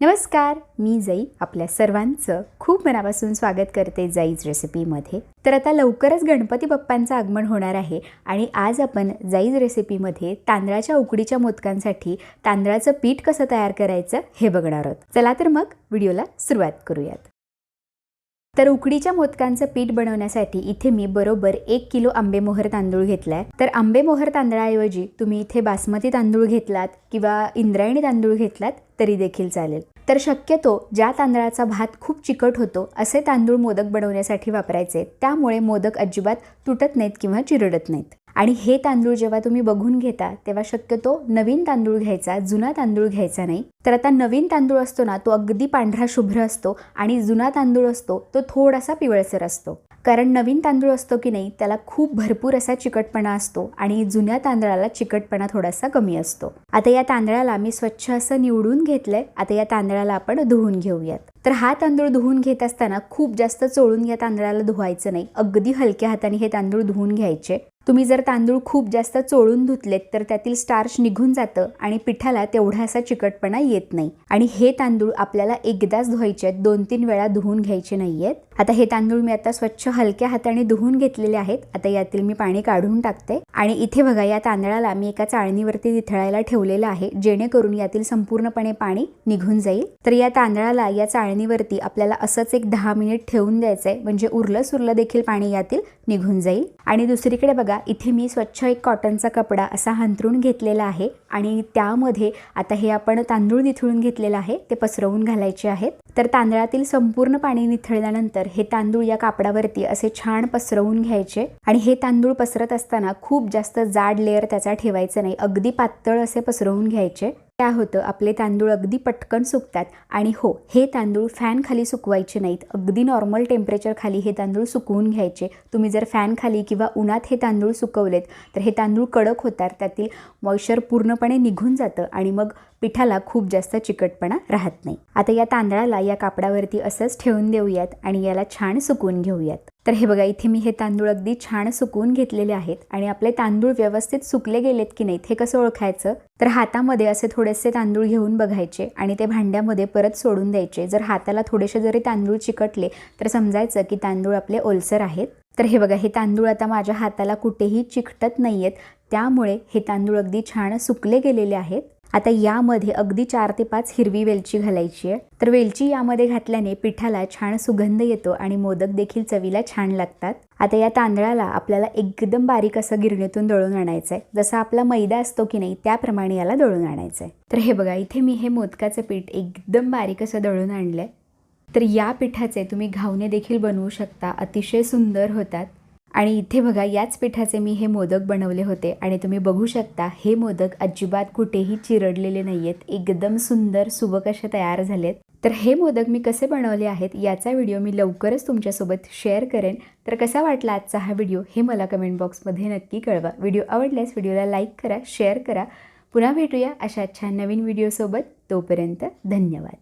नमस्कार मी जाई आपल्या सर्वांचं खूप मनापासून स्वागत करते जाईज रेसिपीमध्ये. तर आता लवकरच गणपती बाप्पांचं आगमन होणार आहे आणि आज आपण जाईज रेसिपीमध्ये तांदळाच्या उकडीच्या मोदकांसाठी तांदळाचं पीठ कसं तयार करायचं हे बघणार आहोत. चला तर मग व्हिडिओला सुरुवात करूयात. तर उकडीच्या मोदकांचं पीठ बनवण्यासाठी इथे मी बरोबर एक किलो आंबेमोहर तांदूळ घेतलाय. तर आंबेमोहर तांदळाऐवजी तुम्ही इथे बासमती तांदूळ घेतलात किंवा इंद्रायणी तांदूळ घेतलात तरी देखील चालेल. तर शक्यतो ज्या तांदळाचा भात खूप चिकट होतो असे तांदूळ मोदक बनवण्यासाठी वापरायचे. त्यामुळे मोदक अजिबात तुटत नाहीत किंवा चिरडत नाहीत. आणि हे तांदूळ जेव्हा तुम्ही बघून घेता तेव्हा शक्यतो नवीन तांदूळ घ्यायचा जुना तांदूळ घ्यायचा नाही. तर आता नवीन तांदूळ असतो ना तो अगदी पांढरा शुभ्र असतो आणि जुना तांदूळ असतो तो थोडासा पिवळसर असतो. कारण नवीन तांदूळ असतो की नाही त्याला खूप भरपूर असा चिकटपणा असतो आणि जुन्या तांदळाला चिकटपणा थोडासा कमी असतो. आता या तांदळाला मी स्वच्छ असं निवडून घेतलंय आता या तांदळाला आपण धुवून घेऊयात. तर हा तांदूळ धुवून घेत असताना खूप जास्त चोळून या तांदळाला धुवायचं नाही अगदी हलक्या हाताने हे तांदूळ धुवून घ्यायचे. तुम्ही जर तांदूळ खूप जास्त चोळून धुतलेत तर त्यातील स्टार्च निघून जातं आणि पिठाला तेवढा असा चिकटपणा येत नाही. आणि हे तांदूळ आपल्याला एकदाच धुवायचे आहेत दोन तीन वेळा धुवून घ्यायचे नाही आहेत आता हे तांदूळ मी आता स्वच्छ हलक्या हाताने धुवून घेतलेले आहेत. आता यातील मी पाणी काढून टाकते. आणि इथे बघा या तांदळाला मी एका चाळणीवरती निथळायला ठेवलेलं आहे जेणेकरून यातील संपूर्णपणे पाणी निघून जाईल. तर या तांदळाला या चाळणीवरती आपल्याला असंच एक दहा मिनिट ठेवून द्यायचंय म्हणजे उरलं सुरलं देखील पाणी यातील निघून जाईल. आणि दुसरीकडे बघा इथे मी स्वच्छ एक कॉटनचा कपडा असा हंतरून घेतलेला आहे. आणि त्यामध्ये आता हे आपण तांदूळ निथळून घेतलेलं आहे ते पसरवून घालायचे आहेत. तर तांदळातील संपूर्ण पाणी निथळल्यानंतर हे तांदूळ या कापडावरती असे छान पसरवून घ्यायचे. आणि हे तांदूळ पसरत असताना खूप जास्त जाड लेअर त्याचा ठेवायचं नाही. अगदी पातळ असे पसरवून घ्यायचे. काय होतं? आपले तांदूळ अगदी पटकन सुकतात. आणि हो हे तांदूळ फॅनखाली सुकवायचे नाहीत. अगदी नॉर्मल टेम्परेचर खाली हे तांदूळ सुकवून घ्यायचे. तुम्ही जर फॅनखाली किंवा उन्हात हे तांदूळ सुकवलेत तर हे तांदूळ कडक होतात. त्यातील मॉइश्चर पूर्णपणे निघून जातं आणि मग पिठाला खूप जास्त चिकटपणा राहत नाही. आता या तांदळाला या कापडावरती असंच ठेवून देऊयात आणि याला छान सुकवून घेऊयात. तर हे बघा इथे मी हे तांदूळ अगदी छान सुकवून घेतलेले आहेत. आणि आपले तांदूळ व्यवस्थित सुकले गेलेत की नाहीत हे कसं ओळखायचं? तर हातामध्ये असे थोडेसे तांदूळ घेऊन बघायचे आणि ते भांड्यामध्ये परत सोडून द्यायचे. जर हाताला थोडेसे जरी तांदूळ चिकटले तर समजायचं की तांदूळ आपले ओलसर आहेत. तर हे बघा हे तांदूळ आता माझ्या हाताला कुठेही चिकटत नाही आहेत त्यामुळे हे तांदूळ अगदी छान सुकले गेलेले आहेत. आता यामध्ये अगदी चार ते पाच हिरवी वेलची घालायची आहे. तर वेलची यामध्ये घातल्याने पिठाला छान सुगंध येतो आणि मोदक देखील चवीला छान लागतात. आता या तांदळाला आपल्याला एकदम बारीक असं गिरणीतून दळून आणायचं आहे. जसा आपला मैदा असतो की नाही त्याप्रमाणे याला दळून आणायचं आहे. तर हे बघा इथे मी हे मोदकाचं पीठ एकदम बारीक असं दळून आणलं आहे तर या पिठाचे तुम्ही घावणे देखील बनवू शकता. अतिशय सुंदर होतात. आणि इथे बघा याच पिठाचे मी हे मोदक बनवले होते आणि तुम्ही बघू शकता हे मोदक अजिबात कुठेही चिरडलेले नाही आहेत एकदम सुंदर सुबक असे तयार झालेत. तर हे मोदक मी कसे बनवले आहेत याचा व्हिडिओ मी लवकरच तुमच्यासोबत शेअर करेन. तर कसा वाटला आजचा हा व्हिडिओ हे मला कमेंट बॉक्समध्ये नक्की कळवा. व्हिडिओ आवडल्यास व्हिडिओला लाईक करा शेअर करा. पुन्हा भेटूया अशा छान नवीन व्हिडिओसोबत. तोपर्यंत धन्यवाद.